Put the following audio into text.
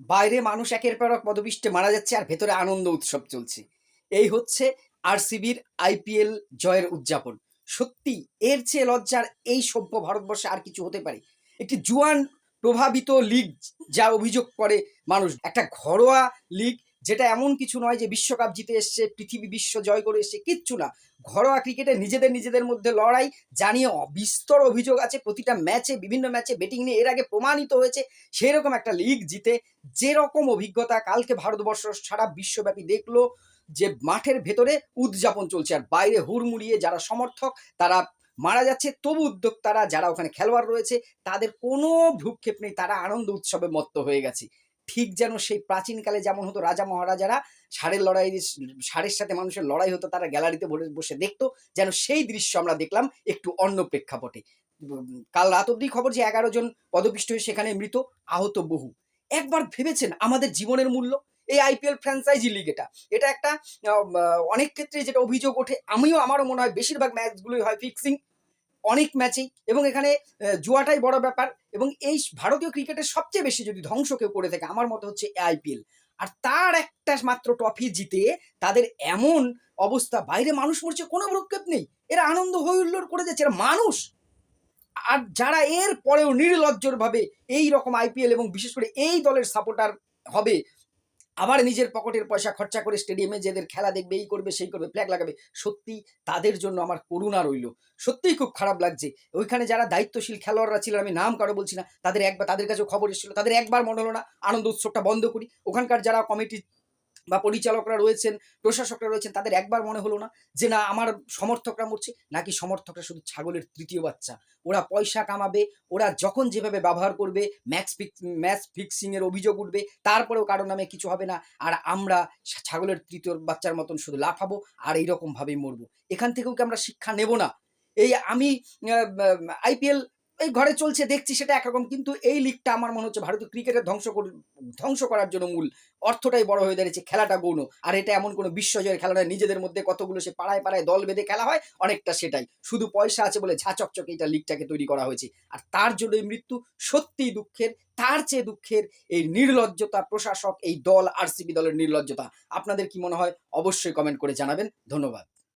বাইরে মানুষ একের পর এক পদপিষ্টে মারা যাচ্ছে আর ভেতরে আনন্দ উৎসব চলছে। এই হচ্ছে আরসিবির আইপিএল জয়ের উদযাপন। সত্যি, এর চেয়ে লজ্জার এই সভ্য ভারতবর্ষে আর কিছু হতে পারে? একটি জুয়ান প্রভাবিত লিগ যা অভিযোগ করে মানুষ। একটা ঘরোয়া লিগ যেটা এমন কিছু নয় যে বিশ্বকাপ জিতে এসছে, পৃথিবী বিশ্ব জয় করে এসছে, কিচ্ছু না। ঘরোয়া ক্রিকেটে নিজেদের নিজেদের মধ্যে লড়াই, জানিয়ে বিস্তর অভিযোগ আছে, প্রতিটা ম্যাচে, বিভিন্ন ম্যাচে ব্যাটিং নিয়ে এর আগে প্রমাণিত হয়েছে, সেরকম একটা লিগ জিতে যেরকম অভিজ্ঞতা কালকে ভারতবর্ষ সারা বিশ্বব্যাপী দেখল যে মাঠের ভেতরে উদযাপন চলছে আর বাইরে হুড়মুড়িয়ে যারা সমর্থক, তারা মারা যাচ্ছে। তবু উদ্যোক্তারা যারা ওখানে খেলোয়াড় রয়েছে, তাদের কোনো ভ্রুক্ষেপ নেই, তারা আনন্দ উৎসবে মত্ত হয়ে গেছে। ঠিক যেন সেই প্রাচীনকালে যেমন হতো রাজা মহারাজারা ষাঁড়ের লড়াই, ষাঁড়ের সাথে মানুষের লড়াই হতো, তারা গ্যালারিতে বসে- দেখতো, যেন সেই দৃশ্য আমরা দেখলাম একটু অন্য প্রেক্ষাপটে। কাল রাত অবধি খবর যে এগারো জন পদপিষ্ট হয়ে সেখানে মৃত, আহত বহু। একবার ভেবেছেন আমাদের জীবনের মূল্য? এই আইপিএল ফ্র্যাঞ্চাইজি লিগ এটা। এটা একটা অনেক ক্ষেত্রে যেটা অভিযোগ ওঠে, আমিও আমারও মনে হয় বেশিরভাগ ম্যাচগুলোই হয় ফিক্সিং অনেক ম্যাচেই এবং এখানে জুয়াটাই বড় ব্যাপার এবং এই ভারতীয় ক্রিকেটের সবচেয়ে বেশি যদি ধ্বংস কেউ করে থাকে, আমার মতে হচ্ছে আইপিএল আর তার একটা মাত্র ট্রফি জিতে তাদের এমন অবস্থা, বাইরে মানুষ মরছে, কোনো ভ্রক্ষেপ নেই। এরা আনন্দ হই হুল্লোড় করে যাচ্ছে এরা মানুষ। আর যারা এর পরেও নির্লজ্জর ভাবে এই রকম আইপিএল এবং বিশেষ করে এই দলের সাপোর্টার হবে আবার নিজের পকেটের পয়সা খরচা করে স্টেডিয়ামে যেদের খেলা দেখবে, এই করবে, সেই করবে ফ্ল্যাগ লাগাবে, সত্যি তাদের জন্য আমার করুণা রইল। সত্যিই খুব খারাপ লাগছে। ওইখানে যারা দায়িত্বশীল খেলোয়াড়রা ছিল, আমি নাম কারও বলছি না, তাদের একবার, তাদের কাছেও খবর এসেছিল, তাদের একবার মনে হলো না, আনন্দ উৎসবটা বন্ধ করি। ওখানকার যারা কমিটি বা পরিচালকরা রয়েছেন, প্রশাসকরা রয়েছেন, তাদের একবার মনে হলো না যে না, আমার সমর্থকরা মরছে। নাকি সমর্থকরা শুধু ছাগলের তৃতীয় বাচ্চা? ওরা পয়সা কামাবে, ওরা যখন যেভাবে ব্যবহার করবে ম্যাচ ফিক্স ম্যাচ ফিক্সিংয়ের অভিযোগ উঠবে, তারপরেও কারও নামে কিছু হবে না। আর আমরা ছাগলের তৃতীয় বাচ্চার মতন শুধু লাফাবো আর এইরকমভাবেই মরবো। এখান থেকেও কি আমরা শিক্ষা নেব না? এই আমি আইপিএল এই ঘরে চলছে, দেখছি সেটা একরকম কিন্তু এই লিগটা আমার মনে হচ্ছে ভারতীয় ক্রিকেটের ধ্বংস ধ্বংস করার জন্য মূল অর্থটাই বড় হয়ে দাঁড়িয়েছে খেলাটা গৌণ। আর এটা এমন কোনো বিশ্বজয়ের খেলা নয়, নিজেদের মধ্যে কতগুলো সে পাড়ায় পাড়ায় দল বেঁধে খেলা হয়, অনেকটা সেটাই। শুধু পয়সা আছে বলে ঝাঁচকচকে এটা লিগটাকে তৈরি করা হয়েছে। আর তার জন্য এই মৃত্যু সত্যিই দুঃখের, তার চেয়ে দুঃখের এই নির্লজ্জতা প্রশাসক, এই দল আরসিবি দলের নির্লজ্জতা। আপনাদের কি মনে হয়? অবশ্যই কমেন্ট করে জানাবেন। ধন্যবাদ।